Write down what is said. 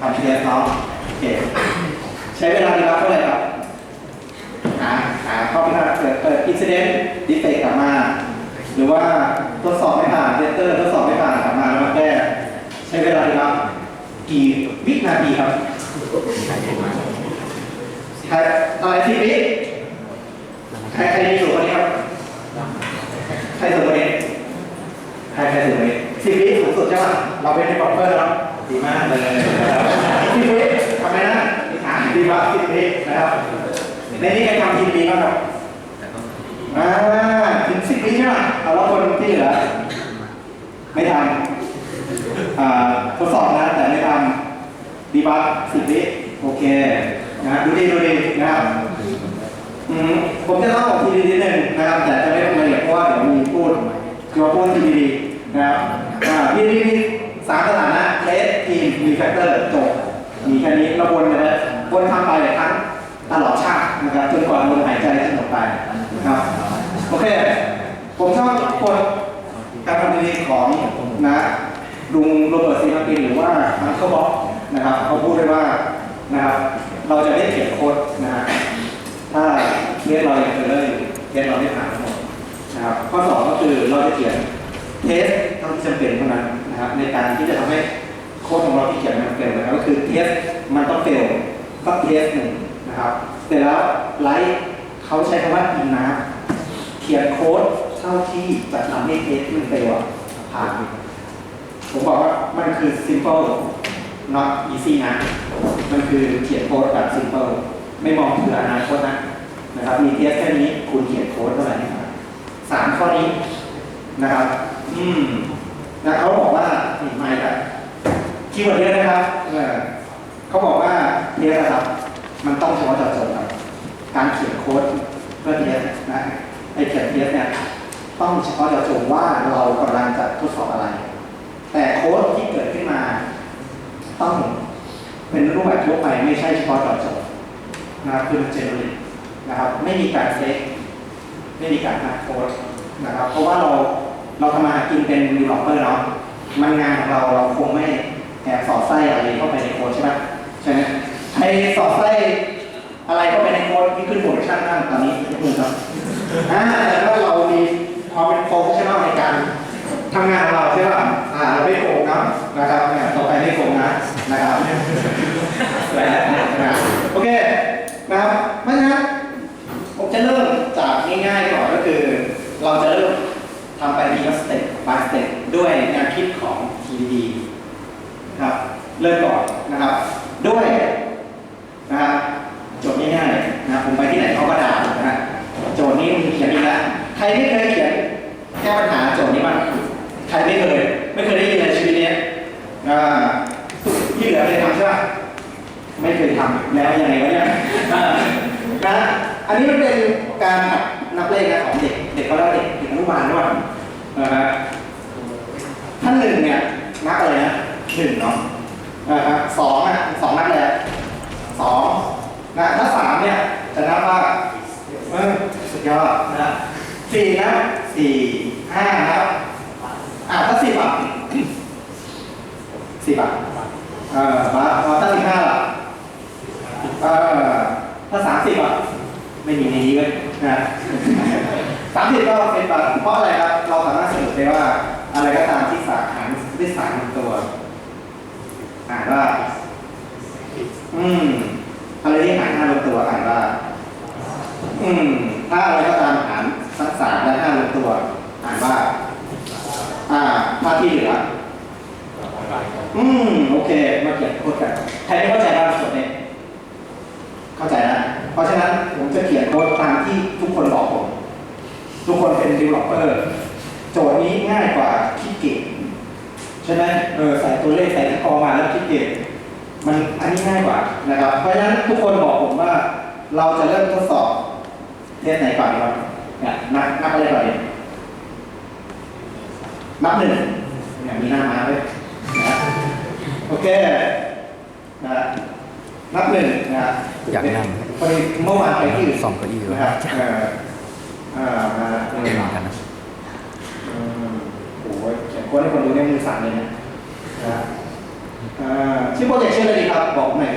ทำเทสเนาะโอเคใช้เวลาดีรับเท่าไหร่ครับหาหาข้อพิพาทเกิดเกิดอินซิเดนต์ดิเฟกกลับมา หรือว่าทดสอบไม่ผ่านเดเตอร์ทดสอบไม่ผ่านกลับมาแล้วมาแก้ใช้เวลาดีรับกี่วินาทีครับใครอะไรที่วิใครใครอยู่คนนี้ครับ ใครสูงกว่านี้ใครใครสูงกว่านี้ สิบวิสูงสุดใช่ป่ะเราเป็นในบอลเปอร์แล้วดีมากเลยสิบวิทำไมนะดีมากสิบวินะครับในนี้ใครทำทีมดีบ้างครับอ่าถึงสิบวิใช่ไหมเอาแล้วคนที่เหลือไม่ทำอ่าทดสอบนะแต่ไม่ทำดีบัฟสิบวิโอเคนะดูดีดูดีนะครับอืมผมจะเล่าทีดีนิดนึงนะครับแต่จะไม่ลงรายละเอียดเพราะว่าเดี๋ยวมีพูดจะมาพูดทีดีนะครับ อ่าทีดีมีสามสถานะเลสทีมมีแฟกเตอร์จบมีแค่นี้เราวนไปเลยวนทำไปทั้งตลอดชาตินะครับจนกว่าลมหายใจจะหมดไปนะครับโอเค ผมชอบคนการทำดีของนะลุงโรเบิร์ตซีมาปินหรือว่ามันเขาบอกนะครับเขาพูดไว้ว่านะครับเราจะได้เขียนโค้ดนะฮะถ้าเคสเรายังเจอเลยเคสเราไม่ผ่านทั้งหมดนะครับข้อสองก็คือเราจะเขียน เทสเท่าที่จำเป็นเท่านั้นนะครับในการที่จะทำให้โค้ดของเราที่เขียนมันเฟลนะครับก็คือเทสมันต้องเฟลสักเทสหนึ่งนะครับเสร็จแล้วไลท์เขาใช้คำว่าอินนะเขียนโค้ดเท่าที่จะทำให้เทสมันเฟลผ่านผมบอกว่ามันคือ simple not easy นะ มันคือเขียนโค้ดแบบ simple ไม่มองถึงอนาคตนะนะครับ มีเทสแค่นี้คุณเขียนโค้ดเท่าไหร่สามข้อนี้นะครับ อืมนะเขาบอกว่าไม่ครับคีย์เวิร์ดเยอะนะครับเออเขาบอกว่าเทสนะครับ มันต้องเฉพาะเจาะจงครับการเขียนโค้ดเพื่อเทสนะไอเขียนเทสเนี่ยต้องเฉพาะเจาะจงว่าเรากำลังจะทดสอบอะไร แต่โค้ดที่เกิดขึ้นมา ต้องเป็นรูปแบบทั่วไปไม่ใช่เฉพาะเจาะจงนะครับคือมันเจนเนอเรตนะครับ ไม่มีการเซฟไม่มีการหักโค้ดนะครับ เพราะว่าเรา เราทำมาหากินเป็น developer เนาะมันงานของเราเราคงไม่แอบสอดไส้อะไรเข้าไปในโค้ดใช่ไหมใช่ไหมใครสอดไส้อะไรเข้าไปในโค้ดที่ขึ้นโปรดักชันบ้างตอนนี้ยกมือครับอ่าแต่ว่าเรามีความเป็นโปรเฟชชั่นอลในการทำงานของเราใช่ป่ะอ่าเราไม่โกงนะนะครับเนี่ยต่อไปไม่โกงนะนะนะครับโอเคนะครับเพราะฉะนั้นผมจะเริ่มจากง่ายๆก่อนก็คือ เราจะเริ่มทำไปทีละสเต็ป by สเต็ปด้วยแนวคิดของ TDD นะครับ เริ่มก่อนนะครับ ด้วยนะครับโจทย์ง่ายๆนะครับผมไปที่ไหนเขาก็ด่านะฮะโจทย์นี้มีเขียนอีกแล้วใครไม่เคยเขียนแก้ปัญหาโจทย์นี้บ้างใครไม่เคยไม่เคยได้ยินในชีวิตนี้อ่าที่เหลือเคยทำใช่ไหมไม่เคยทำแล้วยังไงวะเนี่ยนะอันนี้มันเป็นการนับเลขนะของเด็กเด็กเขาเรียกว่าเด็กเด็กอนุบาลด้วยนะฮะท่านหนึ่งเนี่ยนับอะไรนะหนึ่งเนาะอ่าฮะสองอะสองนับอะไรอะสองนะถ้าสามเนี่ยจะนับว่าเออสุด ยอดนะสี่นะสี่ห้านะครับอ่าถ้าสิบอะสิบอะเออมาเอาถ้าสิบห้าล่ะเออถ้าสามสิบอะไม่มีในนี้เลยนะสามสิบก็เป็นแบบเพราะอะไรครับเราสามารถสรุปได้ว่า อะไรก็ตามที่สาหารด้วยสารหนึ่งตัวอ่านว่า อืมอะไรที่หารห้าลงตัวอ่านว่า อืม ถ้าอะไรก็ตามหารสักสามและห้าลงตัว อ่านว่า อ่าภาพที่เหลือ อืม โอเคมาเขียนโค้ดกันใครไม่เข้าใจบ้างส่วนนี้เข้าใจนะ เพราะฉะนั้นผมจะเขียนโค้ดตามที่ทุกคนบอกผม ทุกคนเป็น developer โจทย์นี้ง่ายกว่าคิดเก่งใช่ไหมเออใส่ตัวเลขใส่ตะกอมาแล้วคิดเก่งมันอันนี้ง่ายกว่านะครับ เพราะฉะนั้นทุกคนบอกผมว่า เราจะเริ่มทดสอบเทสไหนก่อนดีครับเนี่ยนับนับอะไรก่อนดีนับหนึ่งเนี่ยมีหน้ามาด้วยนะ โอเคนะนับหนึ่งนะอยากนั่งพอดีเมื่อวานไปที่อื่นสองเก้าอี้นะครับเอ่อเอ่อมาเอไม่อเหมือนกันนะอืมโอ้ยเขียนโค้ดให้คนดูเนี่ยมือสั่นเลยนะนะอ่าชื่อโปรเจกต์ชื่ออะไรดีครับบอกผมหน่อย